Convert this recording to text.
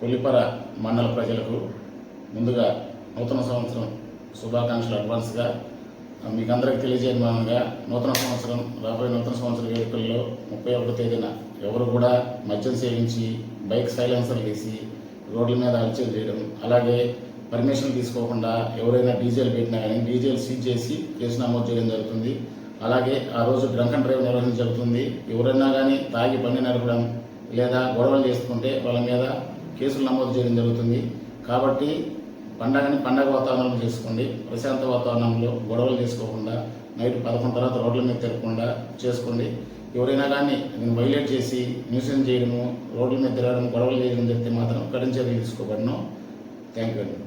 కొల్లిపర మండల ప్రజలకు ముందుగా నూతన సంవత్సరం శుభాకాంక్షలు అడ్వాన్స్గా మీకు అందరికీ తెలియజేయమనగా నూతన సంవత్సరం రాబోయే నూతన సంవత్సర వేడుకల్లో ముప్పై ఒకటో తేదీన ఎవరు కూడా మద్యం సేవించి బైక్ సైలెన్సర్ వేసి రోడ్ల మీద అలచేలు చేయడం అలాగే పర్మిషన్ తీసుకోకుండా ఎవరైనా డీజిల్ పెట్టినా కానీ డీజిల్ సీజ్ చేసి కేసు నమోదు చేయడం జరుగుతుంది. అలాగే ఆ రోజు డ్రంక్ అండ్ డ్రైవ్ నిర్వహణ జరుగుతుంది. ఎవరైనా కానీ తాగి బండి నడపడం లేదా గొడవలు చేసుకుంటే వాళ్ళ మీద కేసులు నమోదు చేయడం జరుగుతుంది. కాబట్టి పండగని పండగ వాతావరణంలో చేసుకోండి. ప్రశాంత వాతావరణంలో గొడవలు చేసుకోకుండా నైట్ పదకొండు తర్వాత రోడ్ల మీద తిరగకుండా చేసుకోండి. ఎవరైనా కానీ నేను వైలేట్ చేసి న్యూసెన్స్ చేయడము రోడ్ల మీద తిరగడం గొడవలు చేయడం జరిగితే మాత్రం కఠిన చర్యలు తీసుకోబడను. థ్యాంక్ యూ అండి.